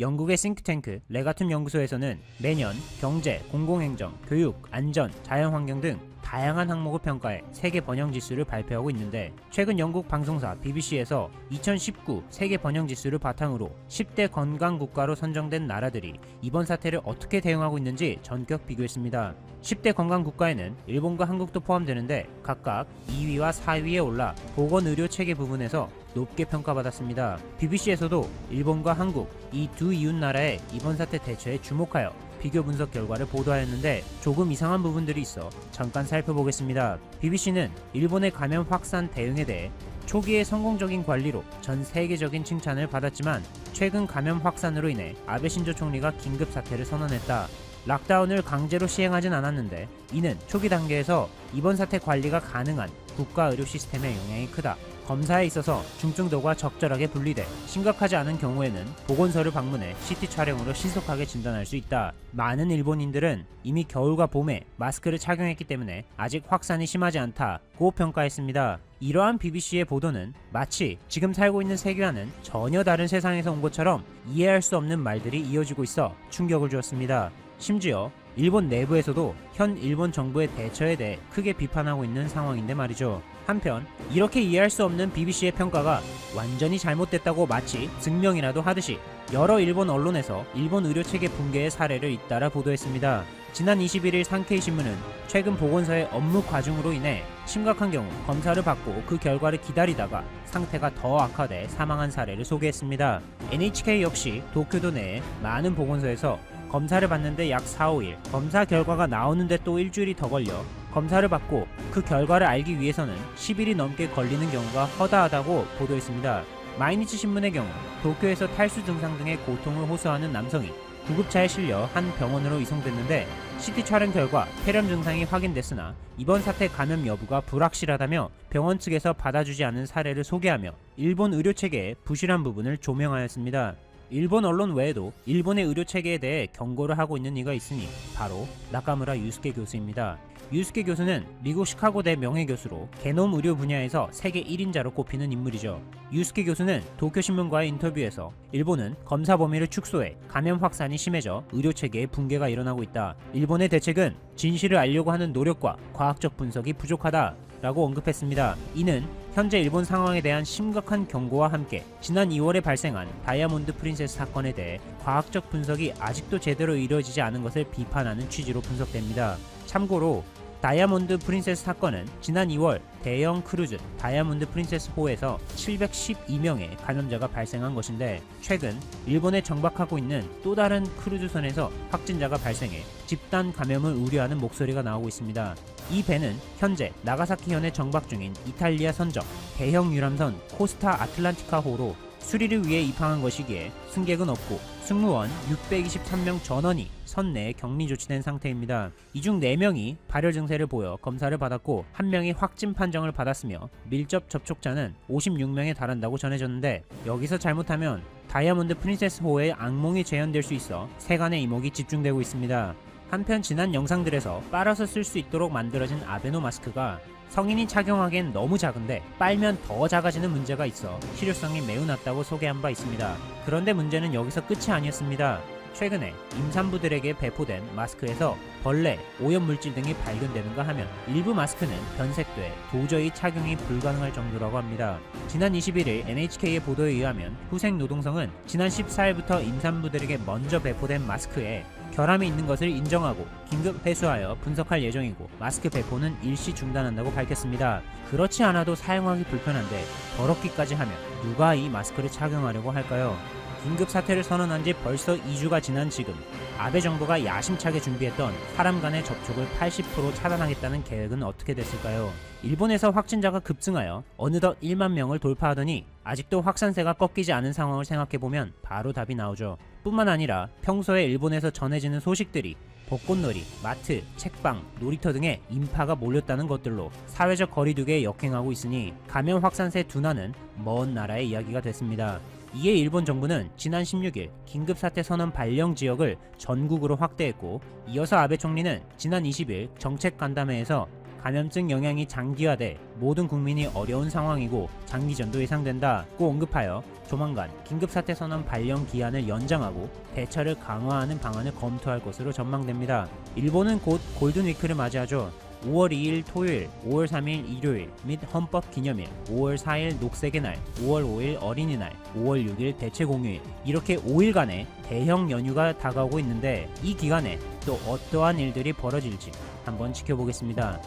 영국의 싱크탱크 레가툼 연구소에서는 매년 경제, 공공행정, 교육, 안전, 자연환경 등 다양한 항목을 평가해 세계 번영 지수를 발표하고 있는데 최근 영국 방송사 BBC에서 2019 세계 번영 지수를 바탕으로 10대 건강 국가로 선정된 나라들이 이번 사태를 어떻게 대응하고 있는지 전격 비교했습니다. 10대 건강 국가에는 일본과 한국도 포함되는데 각각 2위와 4위에 올라 보건 의료 체계 부분에서 높게 평가받았습니다. BBC에서도 일본과 한국 이 두 이웃 나라의 이번 사태 대처에 주목하여 비교 분석 결과를 보도하였는데 조금 이상한 부분들이 있어 잠깐 살펴보겠습니다. BBC는 일본의 감염 확산 대응에 대해 초기의 성공적인 관리로 전 세계적인 칭찬을 받았지만 최근 감염 확산으로 인해 아베 신조 총리가 긴급 사태를 선언했다. 락다운을 강제로 시행하진 않았는데 이는 초기 단계에서 이번 사태 관리가 가능한 국가 의료 시스템의 영향이 크다. 검사에 있어서 중증도가 적절하게 분리돼 심각하지 않은 경우에는 보건소를 방문해 CT 촬영으로 신속하게 진단할 수 있다. 많은 일본인들은 이미 겨울과 봄에 마스크를 착용했기 때문에 아직 확산이 심하지 않다고 평가했습니다. 이러한 BBC의 보도는 마치 지금 살고 있는 세계와는 전혀 다른 세상에서 온 것처럼 이해할 수 없는 말들이 이어지고 있어 충격을 주었습니다. 심지어 일본 내부에서도 현 일본 정부의 대처에 대해 크게 비판하고 있는 상황인데 말이죠. 한편 이렇게 이해할 수 없는 BBC의 평가가 완전히 잘못됐다고 마치 증명이라도 하듯이 여러 일본 언론에서 일본 의료 체계 붕괴의 사례를 잇따라 보도했습니다. 지난 21일 산케이 신문은 최근 보건소의 업무 과중으로 인해 심각한 경우 검사를 받고 그 결과를 기다리다가 상태가 더 악화돼 사망한 사례를 소개했습니다. NHK 역시 도쿄도 내에 많은 보건소에서 검사를 받는데 약 4, 5일, 검사 결과가 나오는데 또 일주일이 더 걸려 검사를 받고 그 결과를 알기 위해서는 10일이 넘게 걸리는 경우가 허다하다고 보도했습니다. 마이니치 신문의 경우 도쿄에서 탈수 증상 등의 고통을 호소하는 남성이 구급차에 실려 한 병원으로 이송됐는데 CT 촬영 결과 폐렴 증상이 확인됐으나 이번 사태 감염 여부가 불확실하다며 병원 측에서 받아주지 않은 사례를 소개하며 일본 의료 체계의 부실한 부분을 조명하였습니다. 일본 언론 외에도 일본의 의료 체계에 대해 경고를 하고 있는 이가 있으니 바로 나카무라 유스케 교수입니다. 유스케 교수는 미국 시카고대 명예교수로 게놈 의료 분야에서 세계 1인자로 꼽히는 인물이죠. 유스케 교수는 도쿄신문과의 인터뷰에서 일본은 검사 범위를 축소해 감염 확산이 심해져 의료 체계의 붕괴가 일어나고 있다. 일본의 대책은 진실을 알려고 하는 노력과 과학적 분석이 부족하다. 라고 언급했습니다. 이는 현재 일본 상황에 대한 심각한 경고와 함께 지난 2월에 발생한 다이아몬드 프린세스 사건에 대해 과학적 분석이 아직도 제대로 이루어지지 않은 것을 비판하는 취지로 분석됩니다. 참고로 다이아몬드 프린세스 사건은 지난 2월 대형 크루즈 다이아몬드 프린세스 호에서 712명의 감염자가 발생한 것인데 최근 일본에 정박하고 있는 또 다른 크루즈선에서 확진자가 발생해 집단 감염을 우려하는 목소리가 나오고 있습니다. 이 배는 현재 나가사키현에 정박 중인 이탈리아 선적 대형 유람선 코스타 아틀란티카호로 수리를 위해 입항한 것이기에 승객은 없고 승무원 623명 전원이 선 내에 격리 조치된 상태입니다. 이 중 4명이 발열 증세를 보여 검사를 받았고 1명이 확진 판정을 받았으며 밀접 접촉자는 56명에 달한다고 전해졌는데 여기서 잘못하면 다이아몬드 프린세스 호의 악몽이 재현될 수 있어 세간의 이목이 집중되고 있습니다. 한편 지난 영상들에서 빨아서 쓸 수 있도록 만들어진 아베노 마스크가 성인이 착용하기엔 너무 작은데 빨면 더 작아지는 문제가 있어 실효성이 매우 낮다고 소개한 바 있습니다. 그런데 문제는 여기서 끝이 아니었습니다. 최근에 임산부들에게 배포된 마스크에서 벌레, 오염물질 등이 발견되는가 하면 일부 마스크는 변색돼 도저히 착용이 불가능할 정도라고 합니다. 지난 21일 NHK의 보도에 의하면 후생 노동성은 지난 14일부터 임산부들에게 먼저 배포된 마스크에 결함이 있는 것을 인정하고 긴급 회수하여 분석할 예정이고 마스크 배포는 일시 중단한다고 밝혔습니다. 그렇지 않아도 사용하기 불편한데 더럽기까지 하면 누가 이 마스크를 착용하려고 할까요? 긴급 사태를 선언한 지 벌써 2주가 지난 지금 아베 정부가 야심차게 준비했던 사람 간의 접촉을 80% 차단하겠다는 계획은 어떻게 됐을까요? 일본에서 확진자가 급증하여 어느덧 1만 명을 돌파하더니 아직도 확산세가 꺾이지 않은 상황을 생각해보면 바로 답이 나오죠. 뿐만 아니라 평소에 일본에서 전해지는 소식들이 벚꽃놀이, 마트, 책방, 놀이터 등의 인파가 몰렸다는 것들로 사회적 거리두기에 역행하고 있으니 감염 확산세 둔화는 먼 나라의 이야기가 됐습니다. 이에 일본 정부는 지난 16일 긴급사태 선언 발령 지역을 전국으로 확대했고 이어서 아베 총리는 지난 20일 정책 간담회에서 감염증 영향이 장기화돼 모든 국민이 어려운 상황이고 장기전도 예상된다고 언급하여 조만간 긴급사태 선언 발령 기한을 연장하고 대처를 강화하는 방안을 검토할 것으로 전망됩니다. 일본은 곧 골든위크를 맞이하죠. 5월 2일 토요일, 5월 3일 일요일 및 헌법 기념일, 5월 4일 녹색의 날, 5월 5일 어린이날, 5월 6일 대체 공휴일 이렇게 5일간의 대형 연휴가 다가오고 있는데 이 기간에 또 어떠한 일들이 벌어질지 한번 지켜보겠습니다.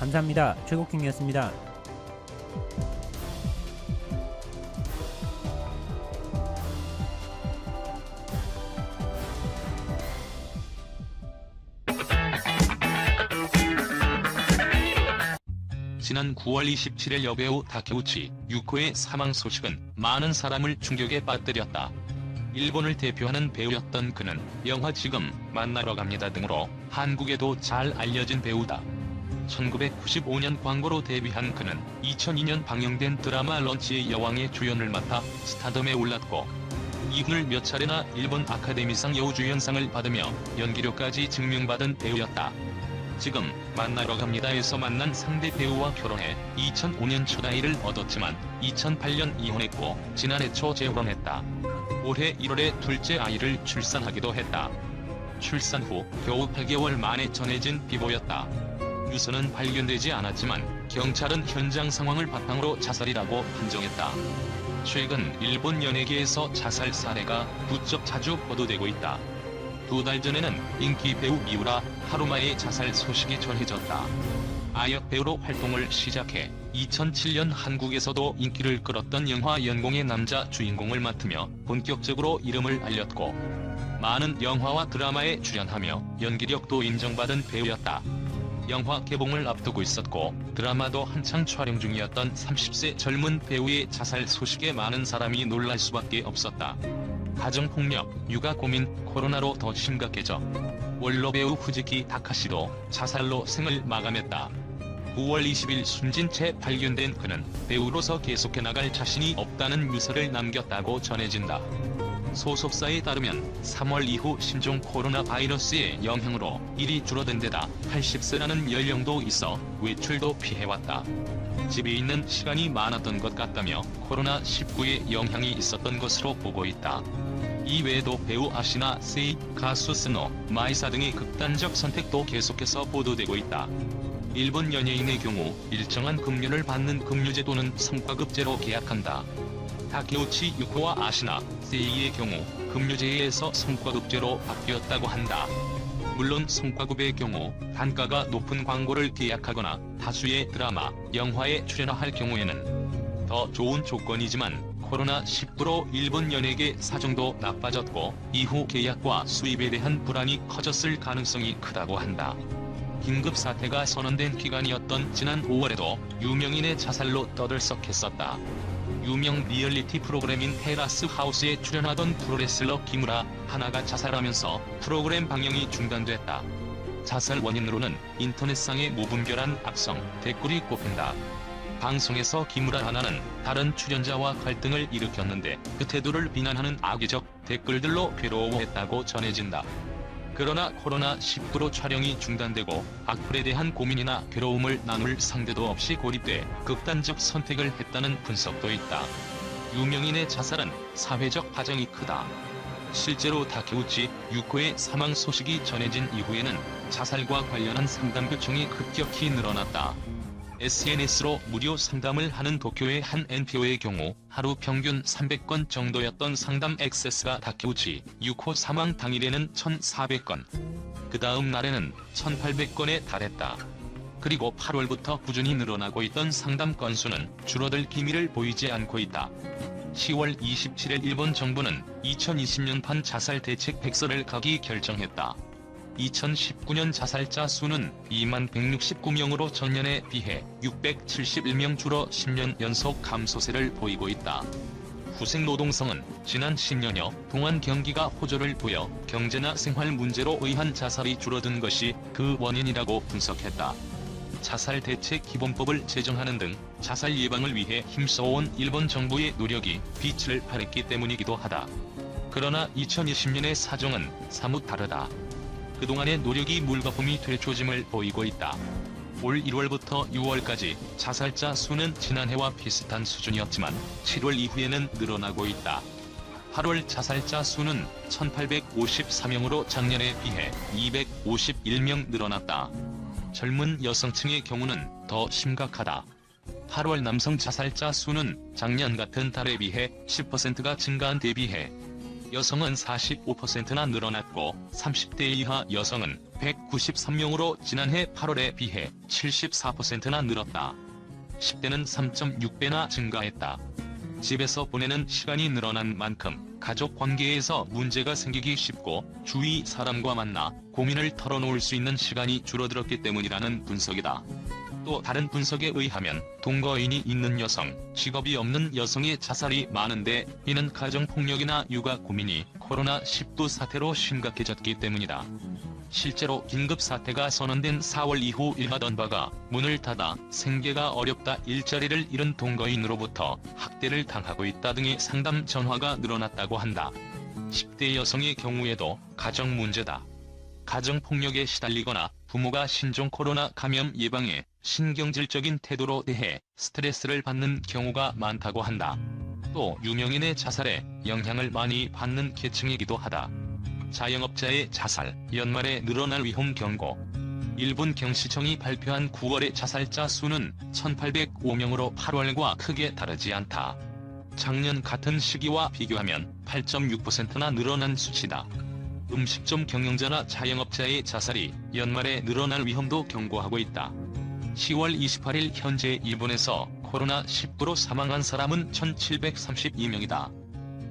감사합니다. 최국킹이었습니다. 지난 9월 27일 여배우 다케우치 유코의 사망 소식은 많은 사람을 충격에 빠뜨렸다. 일본을 대표하는 배우였던 그는 영화 지금 만나러 갑니다 등으로 한국에도 잘 알려진 배우다. 1995년 광고로 데뷔한 그는 2002년 방영된 드라마 런치의 여왕의 주연을 맡아 스타덤에 올랐고 이후를 몇 차례나 일본 아카데미상 여우주연상을 받으며 연기력까지 증명받은 배우였다. 지금 만나러 갑니다에서 만난 상대 배우와 결혼해 2005년 첫 아이를 얻었지만 2008년 이혼했고 지난해 초 재혼했다. 올해 1월에 둘째 아이를 출산하기도 했다. 출산 후 겨우 8개월 만에 전해진 비보였다. 유서는 발견되지 않았지만 경찰은 현장 상황을 바탕으로 자살이라고 판정했다. 최근 일본 연예계에서 자살 사례가 부쩍 자주 보도되고 있다. 두 달 전에는 인기 배우 미우라 하루마의 자살 소식이 전해졌다. 아역 배우로 활동을 시작해 2007년 한국에서도 인기를 끌었던 영화 연공의 남자 주인공을 맡으며 본격적으로 이름을 알렸고 많은 영화와 드라마에 출연하며 연기력도 인정받은 배우였다. 영화 개봉을 앞두고 있었고 드라마도 한창 촬영 중이었던 30세 젊은 배우의 자살 소식에 많은 사람이 놀랄 수밖에 없었다. 가정폭력, 육아 고민, 코로나로 더 심각해져 원로 배우 후지키 다카시도 자살로 생을 마감했다. 9월 20일 숨진 채 발견된 그는 배우로서 계속해 나갈 자신이 없다는 유서를 남겼다고 전해진다. 소속사에 따르면 3월 이후 신종 코로나 바이러스의 영향으로 일이 줄어든 데다 80세라는 연령도 있어 외출도 피해왔다. 집에 있는 시간이 많았던 것 같다며 코로나19의 영향이 있었던 것으로 보고 있다. 이외에도 배우 아시나 세이, 가수 스노, 마이사 등의 극단적 선택도 계속해서 보도되고 있다. 일본 연예인의 경우 일정한 급료를 받는 급료제도는 성과급제로 계약한다. 다케우치 유코와 아시나, 세이의 경우 급료제에서 성과급제로 바뀌었다고 한다. 물론 성과급의 경우 단가가 높은 광고를 계약하거나 다수의 드라마, 영화에 출연할 경우에는 더 좋은 조건이지만 코로나19로 일본 연예계 사정도 나빠졌고 이후 계약과 수입에 대한 불안이 커졌을 가능성이 크다고 한다. 긴급 사태가 선언된 기간이었던 지난 5월에도 유명인의 자살로 떠들썩했었다. 유명 리얼리티 프로그램인 테라스 하우스에 출연하던 프로레슬러 기무라 하나가 자살하면서 프로그램 방영이 중단됐다. 자살 원인으로는 인터넷상의 무분별한 악성 댓글이 꼽힌다. 방송에서 기무라 하나는 다른 출연자와 갈등을 일으켰는데 그 태도를 비난하는 악의적 댓글들로 괴로워했다고 전해진다. 그러나 코로나19로 촬영이 중단되고 악플에 대한 고민이나 괴로움을 나눌 상대도 없이 고립돼 극단적 선택을 했다는 분석도 있다. 유명인의 자살은 사회적 파장이 크다. 실제로 다케우치 유코의 사망 소식이 전해진 이후에는 자살과 관련한 상담 요청이 급격히 늘어났다. SNS로 무료 상담을 하는 도쿄의 한 NPO의 경우 하루 평균 300건 정도였던 상담 액세스가 다케우치 6호 사망 당일에는 1,400건, 그 다음 날에는 1,800건에 달했다. 그리고 8월부터 꾸준히 늘어나고 있던 상담 건수는 줄어들 기미를 보이지 않고 있다. 10월 27일 일본 정부는 2020년판 자살 대책 백서를 가기 결정했다. 2019년 자살자 수는 2만 169명으로 전년에 비해 671명 줄어 10년 연속 감소세를 보이고 있다. 후생노동성은 지난 10년여 동안 경기가 호조를 보여 경제나 생활 문제로 의한 자살이 줄어든 것이 그 원인이라고 분석했다. 자살 대책 기본법을 제정하는 등 자살 예방을 위해 힘써온 일본 정부의 노력이 빛을 발했기 때문이기도 하다. 그러나 2020년의 사정은 사뭇 다르다. 그동안의 노력이 물거품이 될 조짐을 보이고 있다. 올 1월부터 6월까지 자살자 수는 지난해와 비슷한 수준이었지만 7월 이후에는 늘어나고 있다. 8월 자살자 수는 1854명으로 작년에 비해 251명 늘어났다. 젊은 여성층의 경우는 더 심각하다. 8월 남성 자살자 수는 작년 같은 달에 비해 10%가 증가한 대비해 여성은 45%나 늘어났고 30대 이하 여성은 193명으로 지난해 8월에 비해 74%나 늘었다. 10대는 3.6배나 증가했다. 집에서 보내는 시간이 늘어난 만큼 가족 관계에서 문제가 생기기 쉽고 주위 사람과 만나 고민을 털어놓을 수 있는 시간이 줄어들었기 때문이라는 분석이다. 또 다른 분석에 의하면 동거인이 있는 여성, 직업이 없는 여성의 자살이 많은데 이는 가정폭력이나 육아 고민이 코로나19 사태로 심각해졌기 때문이다. 실제로 긴급 사태가 선언된 4월 이후 일하던 바가 문을 닫아 생계가 어렵다 일자리를 잃은 동거인으로부터 학대를 당하고 있다 등의 상담 전화가 늘어났다고 한다. 10대 여성의 경우에도 가정 문제다. 가정폭력에 시달리거나 부모가 신종 코로나 감염 예방에 신경질적인 태도로 대해 스트레스를 받는 경우가 많다고 한다. 또 유명인의 자살에 영향을 많이 받는 계층이기도 하다. 자영업자의 자살, 연말에 늘어날 위험 경고. 일본 경시청이 발표한 9월의 자살자 수는 1805명으로 8월과 크게 다르지 않다. 작년 같은 시기와 비교하면 8.6%나 늘어난 수치다. 음식점 경영자나 자영업자의 자살이 연말에 늘어날 위험도 경고하고 있다. 10월 28일 현재 일본에서 코로나19로 사망한 사람은 1732명이다.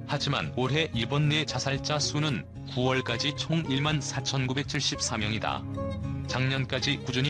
하지만 올해 일본 내 자살자 수는 9월까지 총 1만 4,974명이다. 작년까지 꾸준히